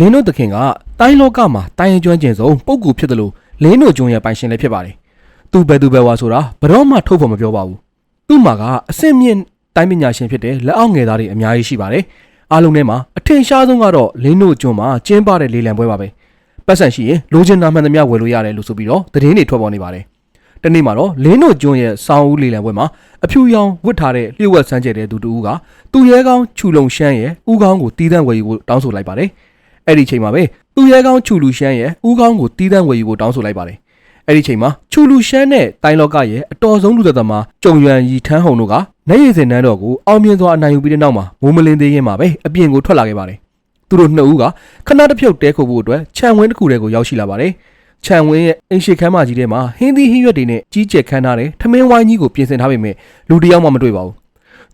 လင်းတို့သခင်ကတိုင်းလောကမှာတိုင်းရင်ကျွမ်းကျင်ဆုံးပုဂ္ဂိုလ်ဖြစ်တယ်လို့လင်းတို့ကျွန်းရဲ့ပိုင်ရှင်လည်းဖြစ်ပါတယ်သူဘယ်သူဘယ်ဝါဆိုတာဘယ်တော့မှထုတ်ဖော်မပြောပါဘူးသူ့မှာကအစင့်မြင့်တိုင်းပညာရှင်ဖြစ်တဲ့လက်အောက်ငယ်သားတွေအများကြီးရှိပါတယ်အားလုံးထဲမှာအထင်ရှားဆုံးကတော့လင်းတို့ကျွန်းမှာကျင်းပတဲ့လေလံပွဲပါပဲပတ်စံရှိရင်လိုချင်တာမှန်သမျှဝယ်လို့ရတယ်လို့ဆိုပြီးတော့သတင်းတွေထွက်ပေါ်နေပါတယ်တနေ့မှာတော့လင်းတို့ကျွန်းရဲ့စောင်းဦးလေလံပွဲမှာအဖြူရောင်ဝတ်ထားတဲ့လျှို့ဝှက်ဆန်းကျဲတဲ့သူတူကသူ့ရဲကောင်းခြူလုံရှမ်းရဲ့ဥကောင်းကိုတီးတန့်ဝယ်ယူဖို့တောင်းဆိုလိုက်ပါတယ် အဲ့ဒီချိန်မှာပဲသူရဲကောင်းချူလူရှမ်းရဲ့ဥကောင်းကိုတီးတန်းဝယ်ယူဖို့တောင်းဆိုလိုက်ပါတယ်အဲ့ဒီချိန်မှာချူလူရှမ်းနဲ့တိုင်းလောကရဲ့အတော်ဆုံးလူသက်သမားကြုံရွံရီထန်းဟုံတို့ကနေရည်စင်နန်းတော်ကိုအောင်မြင်စွာအနိုင်ယူပြီးတဲ့နောက်မှာမိုးမလင်းသေးခင်မှာပဲအပြင်ကိုထွက်လာခဲ့ပါတယ်သူတို့နှစ်ဦးကခဏတစ်ဖြုတ်တဲခုဖို့အတွက်ခြံဝင်းတစ်ခုတည်းကိုရောက်ရှိလာပါတယ်ခြံဝင်းရဲ့အင်ရှိခန်းမကြီးထဲမှာဟင်းသီးဟင်းရွက်တွေနဲ့ကြီးကျယ်ခမ်းထားတဲ့ထမင်းဝိုင်းကြီးကိုပြင်ဆင်ထားပေမဲ့လူတစ်ယောက်မှမတွေ့ပါဘူး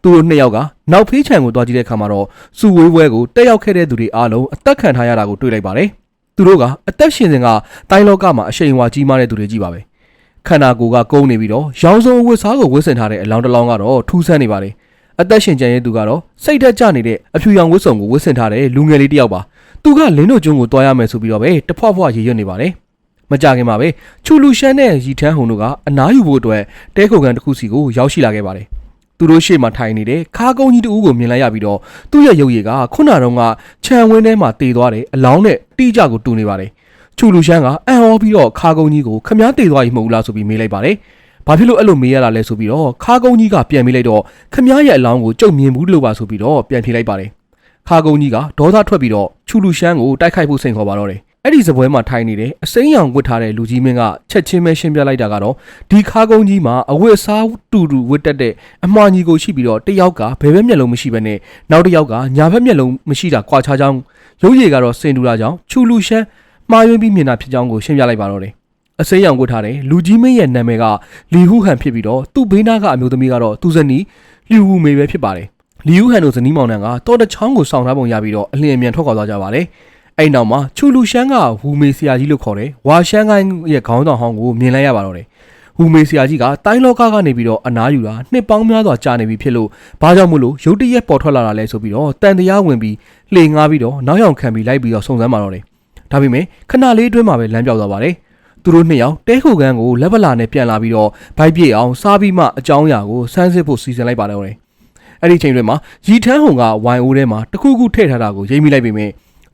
သူတို့နှစ်ယောက်ကနောက်ဖေးခြံကိုတွားကြည့်တဲ့အခါမှာတော့စူဝေးပွဲကိုတက်ရောက်ခဲ့တဲ့သူတွေအားလုံးအသက်ခံထားရတာကိုတွေ့လိုက်ပါတယ်။သူတို့ကအသက်ရှင်စဉ်ကတိုင်းလောကမှာအရှိန်အဝါကြီးမားတဲ့သူတွေကြီးပါပဲ။ခန္ဓာကိုယ်ကကုန်းနေပြီးတော့ရောင်စုံအဝတ်စားကိုဝတ်ဆင်ထားတဲ့အလောင်းတစ်လောင်းကတော့ထူးဆန်းနေပါတယ်။အသက်ရှင်ကြံရဲ့သူကတော့စိတ်သက်ကြနေတဲ့အဖြူရောင်ဝတ်စုံကိုဝတ်ဆင်ထားတဲ့လူငယ်လေးတစ်ယောက်ပါ။သူကလင်းတို့ကျွန်းကိုတွားရမယ်ဆိုပြီးတော့ပဲတဖွားဖွားရေရွတ်နေပါတယ်။မကြခင်မှာပဲချူလူရှန်နဲ့ရီထန်းဟုံတို့ကအနားယူဖို့အတွက်တဲခုကန်တစ်ခုစီကိုရောက်ရှိလာခဲ့ပါတယ်။ သူတို့ရှေ့မှာထိုင်နေတဲ့ခါကုန်းကြီးတူကိုမြင်လိုက်ရပြီးတော့သူ့ရဲ့ရုပ်ရည်ကခုနတုန်းကခြံဝင်းထဲမှာတည်သွားတယ်အလောင်းနဲ့တိကျကိုတူနေပါတယ်။ချူလူရှန်ကအံ့ဩပြီးတော့ခါကုန်းကြီးကိုခမားတည်သွားပြီမဟုတ်ဘူးလားဆိုပြီးမေးလိုက်ပါတယ်။ဘာဖြစ်လို့အဲ့လိုမေးရတာလဲဆိုပြီးတော့ခါကုန်းကြီးကပြန်မေးလိုက်တော့ခမားရဲ့အလောင်းကိုကြုံမြင်ဘူးလို့ပါဆိုပြီးတော့ပြန်ဖြေလိုက်ပါတယ်။ခါကုန်းကြီးကဒေါသထွက်ပြီးတော့ချူလူရှမ်းကိုတိုက်ခိုက်ဖို့စိန်ခေါ်ပါတော့တယ်။ အဲ့ဒီစပွဲမှာထိုင်နေတဲ့အစိမ်းရောင်ဝတ်ထားတဲ့လူကြီးမင်းကချက်ချင်းပဲရှင်းပြလိုက်တာကတော့ဒီခါကုန်းကြီးမှာအဝတ်အစားတူတူဝတ်တက်တဲ့အမွှာညီကိုရှိပြီးတော့တစ်ယောက်ကဘယ်ဘက်မျက်လုံးမရှိဘဲနဲ့နောက်တစ်ယောက်ကညာဘက်မျက်လုံးမရှိတာကွာခြားကြောင်းရုပ်ရည်ကတော့စင်တူတာကြောင့်ချူလူရှမ်းမှားယွင်းပြီးမြင်တာဖြစ်ကြောင်းကိုရှင်းပြလိုက်ပါတော့တယ်။အစိမ်းရောင်ဝတ်ထားတဲ့လူကြီးမင်းရဲ့နာမည်ကလီဟုဟန်ဖြစ်ပြီးတော့သူ့ဘေးနားကအမျိုးသမီးကတော့သူ့ဇနီးလျူဝူမေပဲဖြစ်ပါတယ်။လီယူဟန်တို့ဇနီးမောင်နှံကတော်တချောင်းကိုစောင့်ထားပုံရပြီးတော့အလင်းအမြန်ထွက်ခွာသွားကြပါတယ်။ အဲ့နောက်မှာချူလူရှမ်းကဝူမေဆရာကြီးလို့ခေါ်တယ်။ဝါရှမ်းကိုင်းရဲ့ခေါင်းဆောင်ဟောင်းကိုမြင်လိုက်ရပါတော့တယ်။ဝူမေဆရာကြီးကတိုင်းလောကကနေပြီးတော့အနားယူတာနှစ်ပေါင်းများစွာကြာနေပြီဖြစ်လို့ဘာကြောင့်မို့လို့ရုတ်တရက်ပေါ်ထွက်လာတာလဲဆိုပြီးတော့တန်တရားဝင်ပြီးလှေငားပြီးတော့နောက်ယောင်ခံပြီးလိုက်ပြီးတော့စုံစမ်းပါတော့တယ်။ဒါပေမဲ့ခဏလေးအတွင်းမှာပဲလမ်းပြောက်သွားပါတယ်။သူတို့နှစ်ယောက်တဲခုကန်ကိုလက်ပလာနဲ့ပြန်လာပြီးတော့ဘိုက်ပြေအောင်စားပြီးမှအကြောင်းအရာကိုစမ်းစစ်ဖို့စီစဉ်လိုက်ပါတော့တယ်။အဲ့ဒီချိန်တွေမှာရီထန်းဟုံကဝိုင်အိုးထဲမှာတခုခုထည့်ထားတာကိုရိပ်မိလိုက်ပေမဲ့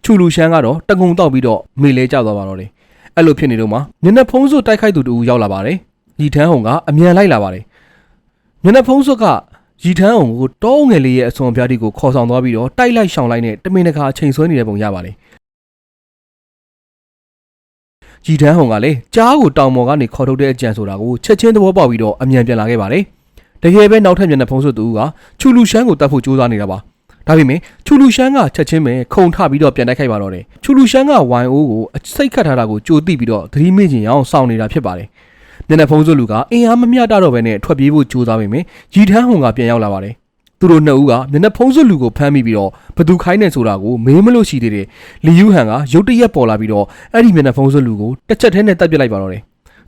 ချူလူရှမ်းကတော့တကုံတောက်ပြီးတော့မေလဲကျသွားပါတော့တယ်အဲ့လိုဖြစ်နေတော့မှမျက်နှာဖုံးစွပ်တိုက်ခိုက်သူတူရောက်လာပါတယ်ရီထန်းဟုံကအမြန်လိုက်လာပါတယ်မျက်နှာဖုံးစွပ်ကရီထန်းဟုံကိုတောငယ်လေးရဲ့အစွန်ပြားတီကိုခေါ်ဆောင်သွားပြီးတော့တိုက်လိုက်ရှောင်လိုက်နဲ့တမင်တကာအချိန်ဆွဲနေတဲ့ပုံရပါတယ်ရီထန်းဟုံကလည်းကြားကိုတောင်ပေါ်ကနေခေါ်ထုတ်တဲ့အကြံဆိုတာကိုချက်ချင်းသဘောပေါက်ပြီးတော့အမြန်ပြန်လာခဲ့ပါတယ်တကယ်ပဲနောက်ထပ်မျက်နှာဖုံးဆွတ်သူကချူလူရှမ်းကိုတတ်ဖို့ကြိုးစားနေတာပါ ဒါပေမဲ့ချူလူရှမ်းကချက်ချင်းပဲခုံထပြီးတော့ပြန်တိုက်ခိုက်ပါတော့တယ်ချူလူရှမ်းကဝိုင်အိုးကိုအစိတ်ခတ်ထားတာကိုကြိုသိပြီးတော့သတိမေ့ချင်အောင်စောင့်နေတာဖြစ်ပါတယ်မျက်နှာဖုံးဆွတ်လူကအင်အားမမျှတတော့ဘဲနဲ့ထွက်ပြေးဖို့ကြိုးစားပေမဲ့ရီထန်းဟုံကပြန်ရောက်လာပါတယ်သူတို့နှစ်ဦးကမျက်နှာဖုံးဆွတ်လူကိုဖမ်းမိပြီးတော့ဘသူခိုင်းနေဆိုတာကိုမေးမလို့ရှိသေးတယ်လီယူဟန်ကရုတ်တရက်ပေါ်လာပြီးတော့အဲ့ဒီမျက်နှာဖုံးဆွတ်လူကိုတစ်ချက်တည်းနဲ့တပ်ပစ်လိုက်ပါတော့တယ်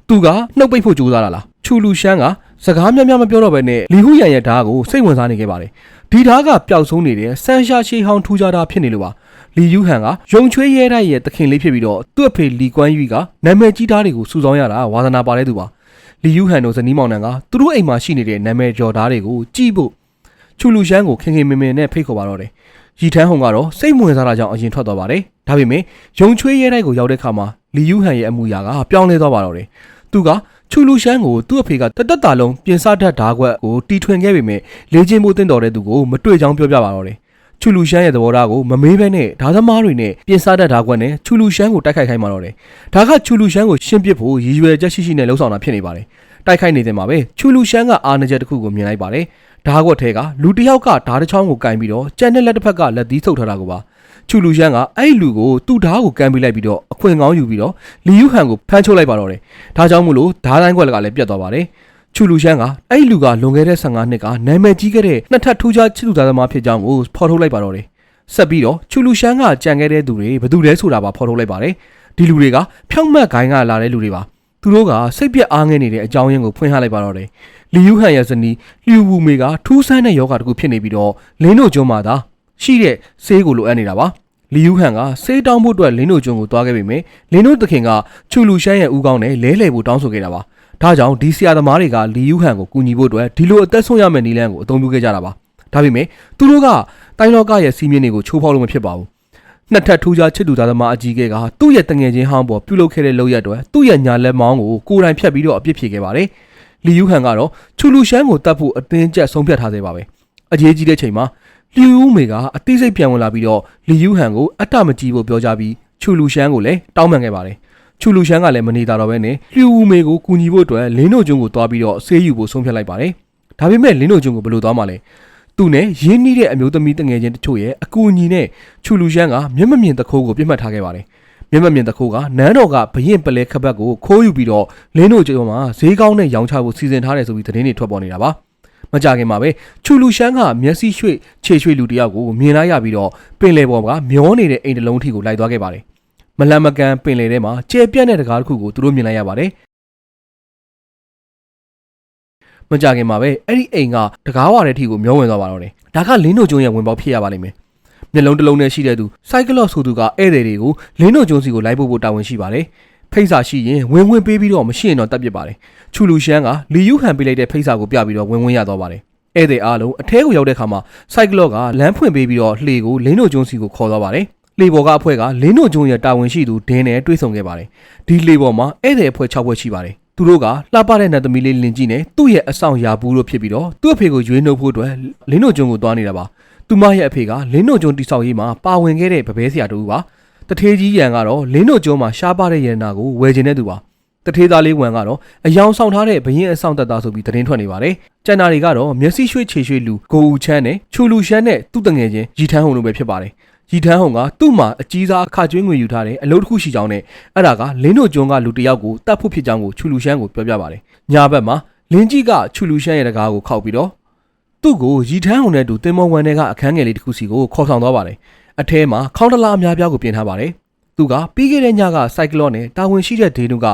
သူကနှုတ်ပိတ်ဖို့ကြိုးစားတာလားချူလူရှမ်းက စကားများများမပြောတော့ဘဲနဲ့လီဟုရန်ရဲ့ဓာတ်ကိုစိတ်ဝင်စားနေခဲ့ပါတယ်ဒီဓာတ်ကပျောက်ဆုံးနေတဲ့ဆန်ရှာရှီဟောင်းထူးခြားတာဖြစ်နေလို့ပါလီယူဟန်ကယုံချွေးရဲတိုက်ရဲ့တခင်လေးဖြစ်ပြီးတော့သူ့အဖေလီကွမ်းယူကနာမည်ကြီးဓာတ်တွေကိုစုဆောင်းရတာဝါသနာပါတဲ့သူပါလီယူဟန်တို့ဇနီးမောင်နှံကသူတို့အိမ်မှာရှိနေတဲ့နာမည်ကျော်ဓာတ်တွေကိုကြည့်ဖို့ချူလူရှမ်းကိုခင်ခင်မင်မင်နဲ့ဖိတ်ခေါ်ပါတော့တယ်ရီထန်းဟုံကတော့စိတ်ဝင်စားတာကြောင့်အရင်ထွက်သွားပါတယ်ဒါပေမဲ့ယုံချွေးရဲတိုက်ကိုရောက်တဲ့ခါမှာလီယူဟန်ရဲ့အမူအရာကပြောင်းလဲသွားပါတော့တယ်သူက ချူလူရှမ်းကိုသူ့အဖေကတတက်တာလုံးပြင်စတတ်ဓာခွက်ကိုတီထွင်ခဲ့ပေမဲ့လေချင်းမှုတင်တော်တဲ့သူကိုမတွေ့ချောင်းပြောပြပါတော့တယ်ချူလူရှမ်းရဲ့သဘောထားကိုမမေးဘဲနဲ့ဓာသမားတွေနဲ့ပြင်စတတ်ဓာခွက်နဲ့ချူလူရှမ်းကိုတိုက်ခိုက်ခိုင်းပါတော့တယ်ဒါကချူလူရှမ်းကိုရှင်းပစ်ဖို့ရည်ရွယ်ချက်ရှိရှိနဲ့လှုံ့ဆော်တာဖြစ်နေပါတယ်တိုက်ခိုက်နေတဲ့မှာပဲချူလူရှမ်းကအာဏာချက်တစ်ခုကိုမြင်လိုက်ပါတယ်ဓာခွက်ထဲကလူတစ်ယောက်ကဓာတစ်ချောင်းကိုကင်ပြီးတော့ကြံတဲ့လက်တစ်ဖက်ကလက်သီးဆုပ်ထားတာကိုပါ ချူလူရှမ်းကအဲ့ဒီလူကိုသူ့ဓာတ်ကိုကန်ပေးလိုက်ပြီးတော့အခွင့်ကောင်းယူပြီးတော့လီယူဟန်ကိုဖမ်းချုပ်လိုက်ပါတော့တယ်ဒါကြောင့်မို့လို့ဓားတိုင်းခွက်ကလည်းပြတ်သွားပါတယ်။ချူလူရှမ်းကအဲ့ဒီလူကလွန်ခဲ့တဲ့15နှစ်ကနာမည်ကြီးခဲ့တဲ့နှစ်ထပ်ထူးခြားချစ်သူသားသမားဖြစ်ကြောင်းကိုဖော်ထုတ်လိုက်ပါတော့တယ်။ဆက်ပြီးတော့ချူလူရှမ်းကကြံခဲ့တဲ့သူတွေဘယ်သူလဲဆိုတာပါဖော်ထုတ်လိုက်ပါတယ်။ဒီလူတွေကဖြောင့်မတ်ဂိုင်းကလာတဲ့လူတွေပါ။သူတို့ကစိတ်ပြက်အားငယ်နေတဲ့အကြောင်းရင်းကိုဖွင့်ဟလိုက်ပါတော့တယ်။လီယူဟန်ရဲ့ဇနီးလျူဝူမေကထူးဆန်းတဲ့ယောဂတစ်ခုဖြစ်နေပြီးတော့လင်းတို့ကျွန်းမှာသာ ရှိတဲ့ဆေးကိုလိုအပ်နေတာပါ။လီယူဟန်ကစေးတောင်းဖို့အတွက်လင်းတို့ကျွန်းကိုသွားခဲ့ပေမယ့်လင်းတို့သခင်ကချူလူရှမ်းရဲ့ဦးကောင်းနဲ့လဲလှယ်ဖို့တောင်းဆိုခဲ့တာပါဒါကြောင့်ဒီဆရာသမားတွေကလီယူဟန်ကိုကူညီဖို့အတွက်ဒီလိုအသက်ဆုံးရမယ့်နည်းလမ်းကိုအသုံးပြုခဲ့ကြတာပါဒါပေမဲ့သူတို့ကတိုင်းလောကရဲ့စီးမြင့်တွေကိုချိုးဖောက်လို့မဖြစ်ပါဘူးနှစ်ထပ်ထူးခြားချစ်သူသားသမားအကြီးကဲကသူ့ရဲ့တငယ်ချင်းဟောင်းပေါ်ပြုလုပ်ခဲ့တဲ့လုပ်ရက်တွေသူ့ရဲ့ညာလက်မောင်းကိုကိုယ်တိုင်ဖြတ်ပြီးတော့အပြစ်ဖြေခဲ့ပါတယ်လီယူဟန်ကတော့ချူလူရှမ်းကိုတတ်ဖို့အသင်းကျက်ဆုံးဖြတ်ထားသေးပါပဲအရေးကြီးတဲ့ချိန်မှာ လီယူမေကအသေးစိတ်ပြန်ဝင်လာပြီးတော့လီယူဟန်ကိုအတ္တမကြည့်ဖို့ပြောကြပြီးချူလူရှမ်းကိုလည်းတောင်းပန်ခဲ့ပါတယ်ချူလူရှမ်းကလည်းမနေတာတော့ပဲနဲ့လီယူမေကိုကူညီဖို့အတွက်လင်းတို့ကျွန်းကိုသွားပြီးတော့ဆေးယူဖို့ဆုံးဖြတ်လိုက်ပါတယ်ဒါပေမဲ့လင်းတို့ကျွန်းကိုဘယ်လိုသွားမှလဲသူနဲ့ရင်းနှီးတဲ့အမျိုးသမီးတငယ်ချင်းတချို့ရဲ့အကူအညီနဲ့ချူလူရှမ်းကမျက်မမြင်တခိုးကိုပြစ်မှတ်ထားခဲ့ပါတယ်မျက်မမြင်တခိုးကနန်းတော်ကဘရင်ပလဲခပတ်ကိုခိုးယူပြီးတော့လင်းတို့ကျွန်းမှာဈေးကောင်းနဲ့ရောင်းချဖို့စီစဉ်ထားတယ်ဆိုပြီးသတင်းတွေထွက်ပေါ်နေတာပါ မကြခင်မှာပဲချူလူရှမ်းကမျက်စိရွှေ့ခြေရွှေ့လူတယောက်ကိုမြင်လိုက်ရပြီးတော့ပင်လယ်ပေါ်ကမျောနေတဲ့အိမ်တစ်လုံးထိကိုလိုက်သွားခဲ့ပါတယ်။မလန်မကန်ပင်လယ်ထဲမှာကျဲပြန့်တဲ့တကားတစ်ခုကိုသူတို့မြင်လိုက်ရပါတယ်။မကြခင်မှာပဲအဲ့ဒီအိမ်ကတကားဝါတဲ့ထိကိုမျောဝင်သွားပါတော့တယ်။ဒါကလင်းတို့ကျုံရဲ့ဝင်ပေါက်ဖြစ်ရပါလိမ့်မယ်။မျက်လုံးတစ်လုံးနဲ့ရှိတဲ့သူစိုက်ကလော့ဆိုသူကဧည့်သည်တွေကိုလင်းတို့ကျုံစီကိုလိုက်ဖို့ဖို့တာဝန်ရှိပါတယ်။ ဖိတ်စာရှိရင်ဝင်ဝင်ပေးပြီးတော့မရှိရင်တော့တတ်ပစ်ပါတယ်။ချူလူရှမ်းကလီယူဟန်ပေးလိုက်တဲ့ဖိတ်စာကိုပြပြီးတော့ဝင်ဝင်ရသွားပါတယ်။ဧည့်သည်အားလုံးအထဲကိုရောက်တဲ့အခါမှာစိုက်ကလော့ကလမ်းဖွင့်ပေးပြီးတော့လှေကိုလင်းတို့ကျုံစီကိုခေါ်သွားပါတယ်။လှေပေါ်ကအဖွဲ့ကလင်းတို့ကျုံရဲ့တာဝန်ရှိသူဒင်းနဲ့တွေ့ဆုံခဲ့ပါတယ်။ဒီလှေပေါ်မှာဧည့်သည်အဖွဲ့6ဖွဲ့ရှိပါတယ်။သူတို့ကလှပတဲ့နတ်သမီးလေးလင်ကြီးနဲ့သူ့ရဲ့အဆောင်ရာဘူးတို့ဖြစ်ပြီးတော့သူ့အဖေကိုရွေးနှုတ်ဖို့အတွက်လင်းတို့ကျုံကိုသွားနေတာပါ။သူမရဲ့အဖေကလင်းတို့ကျုံတိဆောက်ရေးမှာပါဝင်ခဲ့တဲ့ဗပဲဆရာတူပါ။ တထေးကြီးရန်ကတော့လင်းတို့ကျုံမှာရှားပါတဲ့ရန်နာကိုဝယ်ခြင်းတဲ့သူပါ။တထေးသားလေးဝန်ကတော့အယောင်ဆောင်ထားတဲ့ဘရင်အဆောင်တက်သားဆိုပြီးသတင်းထွက်နေပါတယ်။ကျန်တာတွေကတော့မျက်စိရွှေ့ခြေရွှေ့လူကိုဦးချမ်းနဲ့ချူလူရှမ်းနဲ့သူ့တငယ်ချင်းရီထန်းဟုံတို့ပဲဖြစ်ပါတယ်။ရီထန်းဟုံကသူ့မှာအကြီးစားအခကျွေးငွေယူထားတဲ့အလုပ်တစ်ခုရှိကြောင်းနဲ့အဲ့ဒါကလင်းတို့ကျွန်းကလူတစ်ယောက်ကိုတတ်ဖို့ဖြစ်ကြောင်းကိုချူလူရှမ်းကိုပြောပြပါတယ်။ညာဘက်မှာလင်းကြီးကချူလူရှမ်းရဲ့တကားကိုခောက်ပြီးတော့သူ့ကိုရီထန်းဟုံနဲ့တူတင်မောဝန်တွေကအခန်းငယ်လေးတစ်ခုစီကိုခေါ်ဆောင်သွားပါတယ်။ အထဲမှာခေါင်းတလားအများပြားကိုပြင်ထားပါတယ်။သူကပြီးခဲ့တဲ့ညကစိုက်ကလော့နဲ့တာဝန်ရှိတဲ့ဒေနုက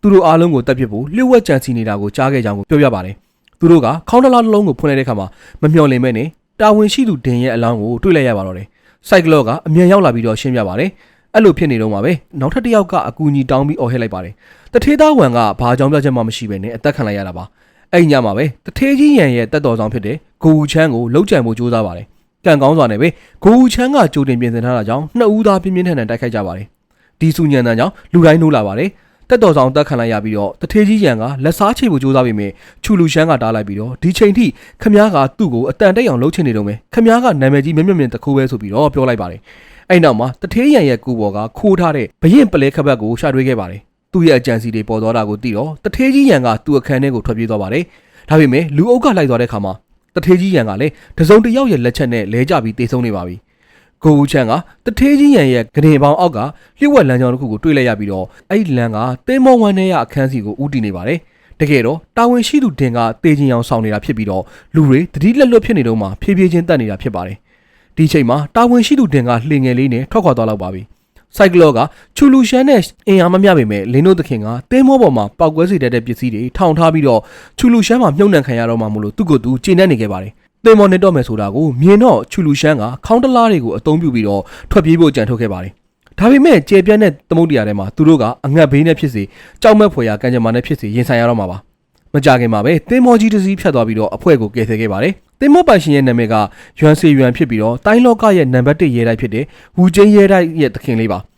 သူတို့အားလုံးကိုတက်ပစ်ဖို့လျှို့ဝှက်ကြံစီနေတာကိုကြားခဲ့ကြောင်းကိုပြောပြပါတယ်။သူတို့ကခေါင်းတလားတစ်လုံးကိုဖွင့်လိုက်တဲ့အခါမှာမမျှော်လင့်မဲ့နဲ့တာဝန်ရှိသူဒင်ရဲ့အလောင်းကိုတွေ့လိုက်ရပါတော့တယ်။စိုက်ကလော့ကအမြန်ရောက်လာပြီးတော့ရှင်းပြပါတယ်။အဲ့လိုဖြစ်နေတော့မှာပဲနောက်ထပ်တစ်ယောက်ကအကူအညီတောင်းပြီးអော်ဟစ်လိုက်ပါတယ်။တထေးသားဝန်ကဘာကြောင့်ပြချက်မှမရှိပဲနဲ့အသက်ခံလိုက်ရတာပါ။အဲ့ညမှာပဲတထေးကြီးရန်ရဲ့တက်တော်ဆောင်ဖြစ်တဲ့ဂူဦးချမ်းကိုလှုပ်ကြံမှုစူးစမ်းပါတယ်။ ကံကောင်းစွာနဲ့ပဲဂူဦးချမ်းကကြိုတင်ပြင်ဆင်ထားတာကြောင့်နှစ်ဦးသားပြင်းပြင်းထန်ထန်တိုက်ခိုက်ကြပါတယ်။ဒီစုညံတန်ကြောင့်လူတိုင်းနိုးလာပါတယ်။တက်တော်ဆောင်တက်ခံလိုက်ရပြီးတော့တထေးကြီးရန်ကလက်စားချိတ်ဖို့စူးစမ်းပေမဲ့ချူလူရှမ်းကတားလိုက်ပြီးတော့ဒီချိန်ထိခမားကသူ့ကိုအတန်တိတ်အောင်လှုပ်ချင်နေတော့မယ်ခမားကနာမည်ကြီးမြင့်မြင့်မြင့်တခိုးပဲဆိုပြီးတော့ပြောလိုက်ပါတယ်။အဲ့နောက်မှာတထေးရန်ရဲ့ကူပေါ်ကခိုးထားတဲ့ဘရင်ပလဲခပတ်ကိုရှာတွေ့ခဲ့ပါတယ်။သူ့ရဲ့အကြံစီတွေပေါ်သွားတာကိုသိတော့တထေးကြီးရန်ကသူ့အခန်းထဲကိုထွက်ပြေးသွားပါတယ်။ဒါပေမဲ့လူအုပ်ကလိုက်သွားတဲ့ခါမှာ တထေးကြီးရန်ကလည်းတစုံတစ်ယောက်ရဲ့လက်ချက်နဲ့လဲကျပြီးတေဆုံးနေပါပြီ။ကိုဦးချန်ကတထေးကြီးရန်ရဲ့ကနေပေါင်းအောက်ကလျှို့ဝှက်လမ်းကြောင်းတစ်ခုကိုတွေ့လိုက်ရပြီးတော့အဲ့ဒီလမ်းကတင်းမောဝမ်းနဲ့ရအခန်းစီကိုဦးတည်နေပါတယ်။တကယ်တော့တာဝန်ရှိသူတင်ကတေးချင်းအောင်ဆောင်နေတာဖြစ်ပြီးတော့လူတွေတတိလက်လွတ်ဖြစ်နေတော့မှဖြည်းဖြည်းချင်းတက်နေတာဖြစ်ပါတယ်။ဒီချိန်မှာတာဝန်ရှိသူတင်ကလှင်ငယ်လေးနဲ့ထွက်ခွာသွားတော့ပါပြီ။ စိုက်ကလော့ကချူလူရှန်နဲ့အင်အားမမျှပေမဲ့လင်းတို့သခင်ကတင်းမောပေါ်မှာပောက်ကွဲစေတတ်တဲ့ပစ္စည်းတွေထောင်ထားပြီးတော့ချူလူရှန်မှာမြုပ်နှံခံရတော့မှမလို့သူ့ကိုယ်သူကျေနပ်နေခဲ့ပါတယ်။တင်းမောနဲ့တော့မယ်ဆိုတာကိုမြင်တော့ချူလူရှန်ကခေါင်းတလားတွေကိုအသုံးပြုပြီးတော့ထွက်ပြေးဖို့ကြံထုတ်ခဲ့ပါတယ်။ဒါပေမဲ့ကျေပြန့်တဲ့သမုတ်တရားထဲမှာသူတို့ကအငတ်ဘေးနဲ့ဖြစ်စေကြောက်မဲ့ဖွယ်ရာကံကြမ္မာနဲ့ဖြစ်စေရင်ဆိုင်ရတော့မှာပါ။မကြခင်မှာပဲတင်းမောကြီးတစ်စီးဖြတ်သွားပြီးတော့အဖွဲ့ကိုကယ်ဆယ်ခဲ့ပါတယ်။ တင်းမောပိုင်ရှင်ရဲ့နာမည်ကရွမ်စီရွမ်ဖြစ်ပြီးတော့တိုင်းလောကရဲ့နံပါတ်1ရဲတိုက်ဖြစ်တဲ့ဝူကျင်းရဲတိုက်ရဲ့သခင်လေးပါ။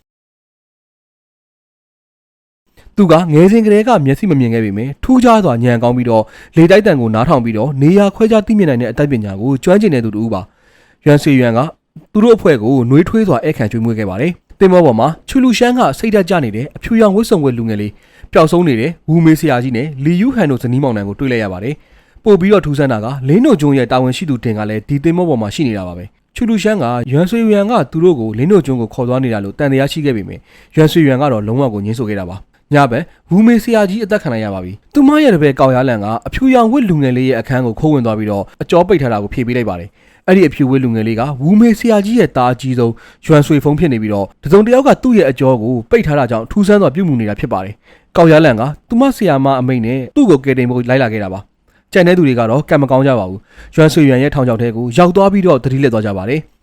သူကငယ်စဉ်ကလေးကမျက်စိမမြင်ခဲ့ပေမယ့်ထူးခြားစွာဉာဏ်ကောင်းပြီးတော့လေတိုက်တန်ကိုနားထောင်ပြီးတော့နေရာခွဲခြားသိမြင်နိုင်တဲ့အတတ်ပညာကိုကျွမ်းကျင်တဲ့သူတူပါ။ရွမ်စီရွမ်ကသူတို့အဖွဲ့ကိုနှွေးထွေးစွာအခန့်ကျွေးမွေးခဲ့ပါတယ်။တင်မောပေါ်မှာချူလူရှမ်းကစိတ်ဓာတ်ကျနေတဲ့အဖြူရောင်ဝတ်စုံဝတ်လူငယ်လေးပျောက်ဆုံးနေတဲ့ဝူမေဆရာကြီးနဲ့လီယူဟန်တို့ဇနီးမောင်နှံကိုတွေ့လိုက်ရပါတယ်။ ပို့ပြီးတော့ထူးဆန်းတာကလင်းတို့ကျွန်းရဲ့တာဝန်ရှိသူတင်ကလည်းဒီတင်မောပေါ်မှာရှိနေတာပါပဲ။ချူလူရှမ်းကရွမ်ဆွေရွမ်ကသူတို့ကိုလင်းတို့ကျွန်းကိုခေါ်သွားနေတာလို့တန်တရားရှိခဲ့ပေမယ့်ရွမ်ဆွေရွမ်ကတော့လုံးဝကိုငင်းဆိုခဲ့တာပါ။ညဘက်ဝူမေဆရာကြီးအသက်ခံလိုက်ရပါပြီ။သူမရဲ့တပည့်ကောက်ရလန်ကအဖြူရောင်ဝတ်လူငယ်လေးရဲ့အခန်းကိုခိုးဝင်သွားပြီးတော့အကြောပိတ်ထားတာကိုဖြေပေးလိုက်ပါတယ်။အဲ့ဒီအဖြူဝတ်လူငယ်လေးကဝူမေဆရာကြီးရဲ့တာအကြီးဆုံးရွမ်ဆွေဖုံးဖြစ်နေပြီးတော့တစုံတစ်ယောက်ကသူ့ရဲ့အကြောကိုပိတ်ထားတာကြောင့်ထူးဆန်းစွာပြုတ်မှုနေတာဖြစ်ပါတယ်။ကောက်ရလန်ကသူမဆရာမအမိန့်နဲ့သူ့ကိုကယ်တင်ဖို့လိုက်လာခဲ့တာပါ။ ကြံတဲ့သူတွေကတော့ကံမကောင်းကြပါဘူး။ရွမ်ဆွေရွမ်ရဲ့ထောင်ချောက်ထဲကိုရောက်သွားပြီးတော့တတိလက်သွားကြပါတယ်။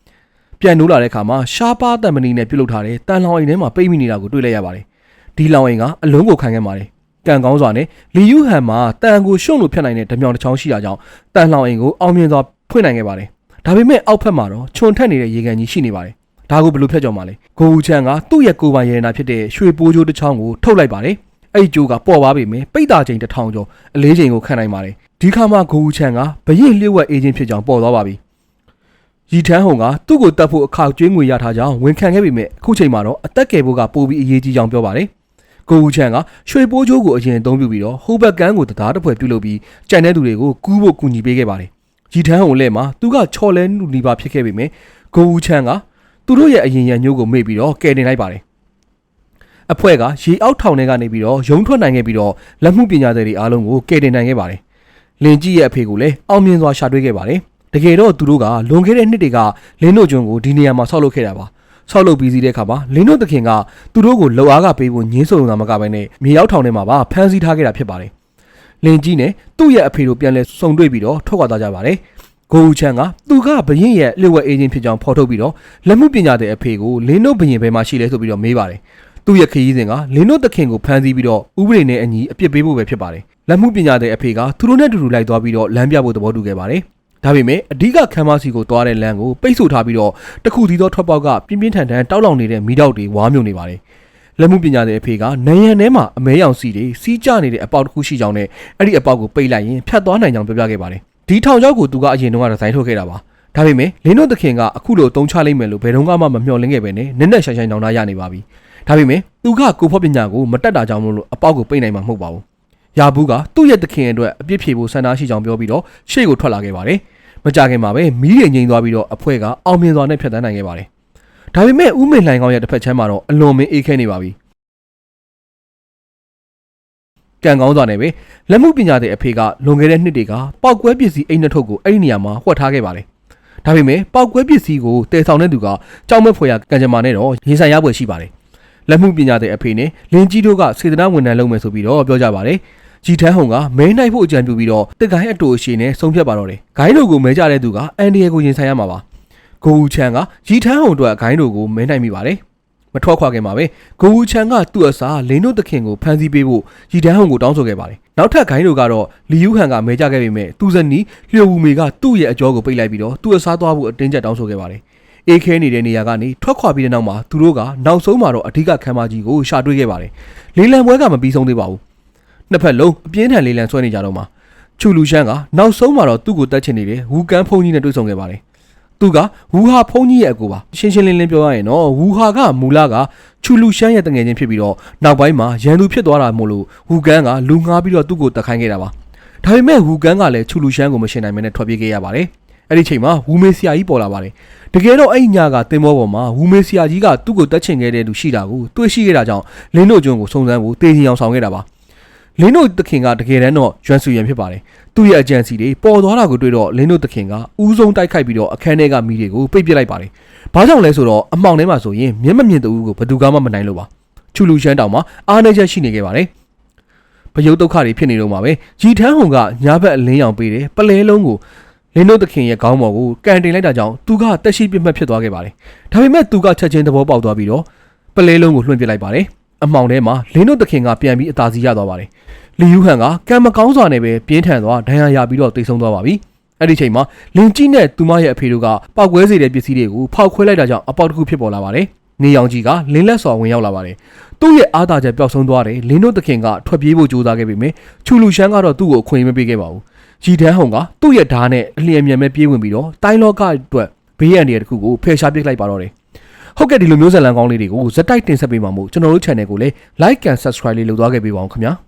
ပြန်နိုးလာတဲ့အခါမှာရှားပါးတံမဏီနဲ့ပြုတ်လုထားတဲ့တန်လောင်အိမ်ထဲမှာပိတ်မိနေတာကိုတွေ့လိုက်ရပါတယ်ဒီလောင်အိမ်ကအလုံးကိုခံခဲ့ပါတယ်ကံကောင်းစွာနဲ့လီယူဟန်မှာတန်ကိုရှုံလို့ဖြတ်နိုင်တဲ့ဓမြောင်တစ်ချောင်းရှိတာကြောင့်တန်လောင်အိမ်ကိုအောင်မြင်စွာဖွင့်နိုင်ခဲ့ပါတယ်ဒါပေမဲ့အောက်ဖက်မှာတော့ခြုံထက်နေတဲ့ရေကန်ကြီးရှိနေပါတယ်ဒါကိုဘယ်လိုဖြတ်ကျော်မှာလဲကိုဦးချန်ကသူ့ရဲ့ကိုယ်ပိုင်ရေနာဖြစ်တဲ့ရွှေပိုးကြိုးတစ်ချောင်းကိုထုတ်လိုက်ပါတယ်အဲ့ဒီကြိုးကပေါ်ပါပြီမယ်ပိတ်တာချိန်တစ်ထောင်ကျော်အလေးချိန်ကိုခံနိုင်ပါတယ် ဒီခါမှကိုဦးချန်ကဘရင်လျှို့ဝှက်အေဂျင့်ဖြစ်ကြောင်းပေါ်သွားပါပြီရီထန်းဟုံကသူ့ကိုတတ်ဖို့အခါကျွေးငွေရထားကြောင်းဝန်ခံခဲ့ပေမဲ့အခုချိန်မှာတော့အသက်ကယ်ဖို့ကပိုပြီးအရေးကြီးကြောင်းပြောပါတယ်ကိုဦးချန်ကရွှေပိုးကြိုးကိုအရင်အသုံးပြုပြီးတော့ဟိုဘက်ကန်းကိုတရားတစ်ဖွဲ့ပြုလုပ်ပြီးကြံတဲ့သူတွေကိုကူးဖို့ကူညီပေးခဲ့ပါတယ်ရီထန်းဟုံလက်မှာသူကချော်လဲနူနီပါဖြစ်ခဲ့ပေမဲ့ကိုဦးချန်ကသူတို့ရဲ့အရင်ရန်ညိုးကိုမေ့ပြီးတော့ကယ်တင်လိုက်ပါတယ်အဖွဲ့ကရေအောက်ထောင်ထဲကနေပြီးတော့ရုံထွက်နိုင်ခဲ့ပြီးတော့လက်မှုပညာသည်တွေအားလုံးကိုကယ်တင်နိုင်ခဲ့ပါတယ်။ လင်ကြီးရဲ့အဖေကလည်းအောင်မြင်စွာရှာတွေ့ခဲ့ပါတယ်။တကယ်တော့သူတို့ကလွန်ခဲ့တဲ့နှစ်တွေကလင်းတို့ကျွန်းကိုဒီနေရာမှာဆောက်လုပ်ခဲ့တာပါ။ဆောက်လုပ်ပြီးစီးတဲ့အခါမှာလင်းတို့သခင်ကသူတို့ကိုလှုပ်အားကပေးဖို့ညှင်းဆိုနေတာမကဘဲနဲ့မြေအောက်ထောင်ထဲမှာပါဖမ်းဆီးထားခဲ့တာဖြစ်ပါတယ်။လင်ကြီးနဲ့သူ့ရဲ့အဖေတို့ပြန်လဲစုံတွေ့ပြီးတော့ထွက်ခွာသွားကြပါတယ်။ကိုဦးချန်ကသူကဘရင်ရဲ့လျှို့ဝှက်အေဂျင့်ဖြစ်ကြောင်းဖော်ထုတ်ပြီးတော့လက်မှုပညာတဲ့အဖေကိုလင်းတို့ဘရင်ဘယ်မှာရှိလဲဆိုပြီးတော့မေးပါတယ်။သူ့ရဲ့ခရီးစဉ်ကလင်းတို့တခင်ကိုဖမ်းဆီးပြီးတော့ဥပဒေနဲ့အညီအပြစ်ပေးဖို့ပဲဖြစ်ပါတယ်။ လက်မှုပညာတဲ့အဖေကသူတို့နဲ့အတူတူလိုက်သွားပြီးတော့လမ်းပြဖို့သဘောတူခဲ့ပါတယ်။ဒါပေမဲ့အဓိကခမ်းမစီကိုသွားတဲ့လမ်းကိုပိတ်ဆို့ထားပြီးတော့တစ်ခုစီသောထွက်ပေါက်ကပြင်းပြင်းထန်ထန်တောက်လောင်နေတဲ့မိတော့တွေဝါမြုံနေပါတယ်။လက်မှုပညာတဲ့အဖေကနိုင်ရန်ထဲမှာအမဲရောင်စီတွေစီးကျနေတဲ့အပေါက်တစ်ခုရှိကြောင်းနဲ့အဲ့ဒီအပေါက်ကိုပိတ်လိုက်ရင်ဖြတ်သွားနိုင်ကြောင်းပြောပြခဲ့ပါတယ်။ဒီထောင်ချောက်ကိုသူကအရင်တုန်းကဒီဇိုင်းထုတ်ခဲ့တာပါ။ဒါပေမဲ့လင်းတို့သခင်ကအခုလိုတုံးချလိုက်မယ်လို့ဘယ်တော့မှမမျှော်လင့်ခဲ့ပဲနဲ့နက်နက်ရှိုင်ရှိုင်တောင်းတာရနေပါပြီ။ဒါပေမဲ့သူကကိုဖော့ပညာကိုမတက်တာကြောင့်မလို့အပေါက်ကိုပိတ်နိုင်မှာမဟုတ်ပါဘူး။ ယာဘူးကသူ့ရဲ့သခင်အတွက်အပြစ်ဖြေဖို့ဆန္ဒရှိကြောင်းပြောပြီးတော့ရှေ့ကိုထွက်လာခဲ့ပါတယ်။မကြခင်မှာပဲမီးရင်ငိမ့်သွားပြီးတော့အဖွဲ့ကအောင်မြင်စွာနဲ့ဖျက်ဆီးနိုင်ခဲ့ပါတယ်။ဒါပေမဲ့ဥမင်လှိုင်ကောင်းရဲ့တစ်ဖက်ချမ်းမှာတော့အလွန်မင်းအေးခဲနေပါပြီ။ကံကောင်းစွာနဲ့ပဲလက်မှုပညာတဲ့အဖေကလွန်ခဲ့တဲ့နှစ်တွေကပောက်ကွဲပစ္စည်းအိမ်နှစ်ထုပ်ကိုအဲ့ဒီနေရာမှာဝှက်ထားခဲ့ပါတယ်။ဒါပေမဲ့ပောက်ကွဲပစ္စည်းကိုတည်ဆောင်တဲ့သူကကြောက်မဲ့ဖွယ်ရကံကြမ္မာနဲ့တော့ရင်ဆိုင်ရပွဲရှိပါတယ်။လက်မှုပညာတဲ့အဖေနဲ့လင်းကြီးတို့ကစေတနာဝန်ထမ်းလုပ်မယ်ဆိုပြီးတော့ပြောကြပါတယ်။ ဂျီထန်းဟုံကမဲနိုင်ဖို့အကြံပြုပြီးတော့တစ်ကိုင်းအတူအရှိနဲ့ဆုံးဖြတ်ပါတော့တယ်။ဂိုင်းတို့ကိုမဲကြတဲ့သူကအန်ဒီယေကိုရင်ဆိုင်ရမှာပါ။ကိုဦးချန်ကဂျီထန်းဟုံတို့ကဂိုင်းတို့ကိုမဲနိုင်မိပါတယ်။မထွက်ခွာခင်မှာပဲကိုဦးချန်ကသူ့အစားလင်းတို့သခင်ကိုဖမ်းဆီးပေးဖို့ဂျီထန်းဟုံကိုတောင်းဆိုခဲ့ပါတယ်။နောက်ထပ်ဂိုင်းတို့ကတော့လီယူဟန်ကမဲကြခဲ့ပေမဲ့သူဇနီးလျှို့ဝူမေကသူ့ရဲ့အကြောကိုပိတ်လိုက်ပြီးတော့သူ့အစားသွားဖို့အတင်းကျပ်တောင်းဆိုခဲ့ပါတယ်။ AK နေတဲ့နေရာကနေထွက်ခွာပြီးတဲ့နောက်မှာသူတို့ကနောက်ဆုံးမှာတော့အဓိကခမ်းမကြီးကိုရှာတွေ့ခဲ့ပါတယ်။လေးလံပွဲကမပြီးဆုံးသေးပါဘူး။ နှစ်ဖက်လုံးအပြင်းထန်လေးလံဆွဲနေကြတော့မှာချူလူရှန်ကနောက်ဆုံးမှာတော့သူ့ကိုတက်ချင်နေတဲ့ဝူကန်ဖုန်ကြီးနဲ့တွေ့ဆုံခဲ့ပါတယ်။သူကဝူဟာဖုန်ကြီးရဲ့အကူပါရှင်းရှင်းလင်းလင်းပြောရရင်တော့ဝူဟာကမူလာကချူလူရှန်ရဲ့တငယ်ချင်းဖြစ်ပြီးတော့နောက်ပိုင်းမှာရန်သူဖြစ်သွားတာမို့လို့ဝူကန်ကလူငှားပြီးတော့သူ့ကိုတက်ခိုင်းခဲ့တာပါ။ဒါပေမဲ့ဝူကန်ကလည်းချူလူရှန်ကိုမရှင်းနိုင်မနဲ့ထွက်ပြေးခဲ့ရပါတယ်။အဲ့ဒီချိန်မှာဝူမေဆရာကြီးပေါ်လာပါတယ်။တကယ်တော့အဲ့ညကတင်မောပေါ်မှာဝူမေဆရာကြီးကသူ့ကိုတက်ချင်ခဲ့တဲ့လူရှိတာကိုတွေ့ရှိခဲ့တာကြောင့်လင်းတို့ကျွန်းကိုစုံစမ်းဖို့တေးချင်အောင်ဆောင်ခဲ့တာပါ။ လင်းတို့သခင်ကတကယ်တမ်းတော့ရွှန်ဆူရန်ဖြစ်ပါတယ်။သူ့ရဲ့အကြံစီတွေပေါ်သွားတာကိုတွေ့တော့လင်းတို့သခင်ကဥဆုံးတိုက်ခိုက်ပြီးတော့အခန်းထဲကမိတွေကိုပိတ်ပစ်လိုက်ပါတယ်။ဘာကြောင့်လဲဆိုတော့အမှောင်ထဲမှာဆိုရင်မျက်မမြင်တူကိုဘယ်သူကမှမနိုင်လို့ပါ။ချူလူရှမ်းတောင်မှာအားနေချက်ရှိနေခဲ့ပါတယ်။ဗယုတ်ဒုက္ခတွေဖြစ်နေတော့မှာပဲ။ဂျီထန်းဟုံကညာဘက်အလင်းရောင်ပေးတယ်ပလဲလုံးကိုလင်းတို့သခင်ရဲ့ခေါင်းပေါ်ကိုကန်တင်လိုက်တာကြောင့်သူကတက်ရှိပြတ်မှတ်ဖြစ်သွားခဲ့ပါတယ်။ဒါပေမဲ့သူကချက်ချင်းသဘောပေါက်သွားပြီးတော့ပလဲလုံးကိုလွှင့်ပစ်လိုက်ပါတယ်။ အမှောင်ထဲမှာလင်းတို့သခင်ကပြန်ပြီးအသာစီးရသွားပါတယ်။လီယူဟန်ကကံမကောင်းစွာနဲ့ပဲပြင်းထန်သွားဒဏ်ရာရပြီးတော့တိတ်ဆုံးသွားပါပြီ။အဲ့ဒီချိန်မှာလင်ကြီးနဲ့သူမရဲ့အဖေတို့ကပောက်ကွဲစေတဲ့ပစ္စည်းတွေကိုဖောက်ခွဲလိုက်တာကြောင့်အပေါက်တစ်ခုဖြစ်ပေါ်လာပါတယ်။နေရောင်ကြီးကလင်းလက်စွာဝင်ရောက်လာပါတယ်။သူ့ရဲ့အားသာချက်ပျောက်ဆုံးသွားတယ်လင်းတို့သခင်ကထွက်ပြေးဖို့ကြိုးစားခဲ့ပေမဲ့ချူလူရှမ်းကတော့သူ့ကိုအခွင့်အရေးမပေးခဲ့ပါဘူး။ဂျီဒန်းဟုံကသူ့ရဲ့ဓာတ်နဲ့အလျင်အမြန်ပဲပြေးဝင်ပြီးတော့တိုင်းလောကအတွက်ဘေးရန်တွေတစ်ခုကိုဖယ်ရှားပစ်လိုက်ပါတော့တယ်။ ဟုတ်ကဲ့ဒီလိုမျိုးဇာတ်လမ်းကောင်းလေးတွေကိုဇက်တိုက်တင်ဆက်ပေးမှာမို့ကျွန်တော်တို့ channel ကိုလည်း like and subscribe လေးလုပ်သွားခဲ့ပေးပါအောင်ခင်ဗျာ။